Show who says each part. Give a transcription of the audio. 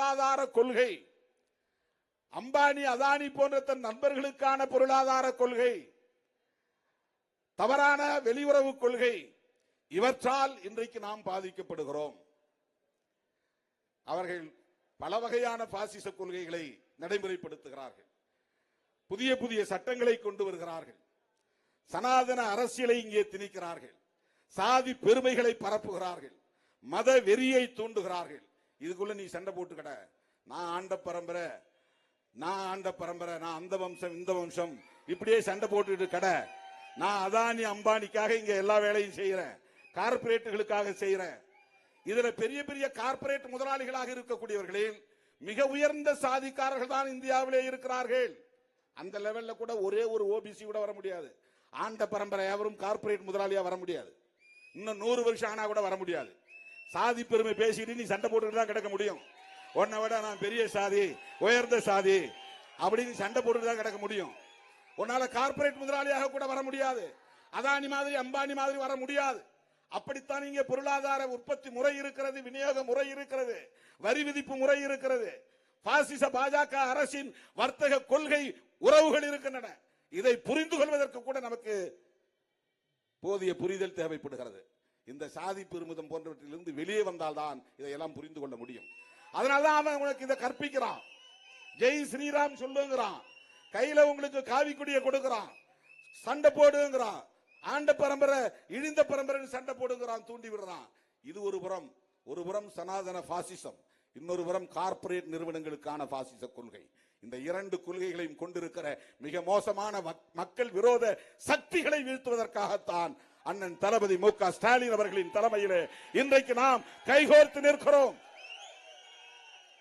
Speaker 1: பொருளாதார கொள்கை. அம்பானி அதானி போன்ற தன் நண்பர்களுக்கான பொருளாதார கொள்கை. தவறான வெளியுறவு கொள்கை. இவற்றால் இன்றைக்கு நாம் பாதிக்கப்படுகிறோம். அவர்கள் பல வகையான பாசிச கொள்கைகளை நடைமுறைப்படுத்துகிறார்கள். புதிய புதிய சட்டங்களை கொண்டு வருகிறார்கள். சனாதன அரசியலை இங்கே திணிக்கிறார்கள். சாதி பெருமைகளை பரப்புகிறார்கள். மத வெறியை தூண்டுகிறார்கள். இதுக்குள்ள நீ சண்டை போட்டுக்கட. நான் ஆண்ட பரம்பரை. நான் ஆண்ட பரம்பரை. நான் அந்த வம்சம் இந்த வம்சம். இப்படியே சண்டை போட்டுட்டு கடை நான் அதானி அம்பானிக்காக இங்க எல்லா வேலையும் செய்யறேன். கார்பரேட்டுகளுக்காக செய்யறேன். இதுல பெரிய பெரிய கார்ப்பரேட் முதலாளிகளாக இருக்கக்கூடியவர்களில் மிக உயர்ந்த சாதிக்காரர்கள் தான் இந்தியாவிலே இருக்கிறார்கள். அந்த லெவல்ல கூட ஒரே ஒரு ஓபிசி கூட வர முடியாது. ஆண்ட பரம்பரை அவரும் கார்ப்பரேட் முதலாளியா வர முடியாது. இன்னும் நூறு வருஷம் ஆனா கூட வர முடியாது. சாதி பெருமை பேசிட்டு நீ சண்டை போட்டுட்டு தான் கிடக்க முடியும். உன்னை விட நான் பெரிய சாதி உயர்ந்த சாதி அப்படின்னு சண்டை போட்டுட்டு தான் கிடக்க முடியும். உன்னால கார்பரேட் முதலாளியாக கூட வர முடியாது. அதானி மாதிரி அம்பானி மாதிரி வர முடியாது. அப்படித்தான் இங்கே பொருளாதார உற்பத்தி முறை இருக்கிறது விநியோக முறை இருக்கிறது வரி விதிப்பு முறை இருக்கிறது. பாசிச பாஜக அரசின் வர்த்தக கொள்கை உறவுகள் இருக்கின்றன. இதை புரிந்து கொள்வதற்கு கூட நமக்கு போதிய புரிதல் தேவைப்படுகிறது. இந்த சாதி பெருமிதம் போன்றவற்றிலிருந்து வெளியே வந்தால்தான் இதையெல்லாம் புரிந்து கொள்ள முடியும். அதனாலதான் அவன் உனக்கு இதை கற்பிக்கிறான். ஜெய் ஸ்ரீராம் சொல்லுங்கிறான். கையில உங்களுக்கு காவி கொடியை கொடுக்கிறான். சண்டை போடுங்கிறான். ஆண்ட பரம்பரை இழிந்த பரம்பரை சண்டை போடுங்கிறான் தூண்டி விடுறான். இது ஒரு புறம் ஒரு புறம் சனாதன பாசிசம் இன்னொரு புறம் கார்ப்பரேட் நிறுவனங்களுக்கான பாசிச கொள்கை. இந்த இரண்டு கொள்கைகளையும் கொண்டிருக்கிற மிக மோசமான மக்- மக்கள் விரோத சக்திகளை வீழ்த்துவதற்காகத்தான் அண்ணன் தளபதி மு க ஸ்டாலின் அவர்களின் தலைமையிலே இன்றைக்கு நாம் கைகோர்த்து நிற்கிறோம்.